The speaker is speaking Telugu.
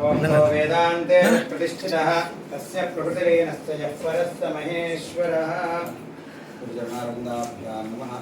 వేదాంతే ప్రతిష్ఠిత తస్య ప్రభుతరేణశ్చ యః పరస్త మహేశ్వరः గురుజనారందాభ్యాం నమః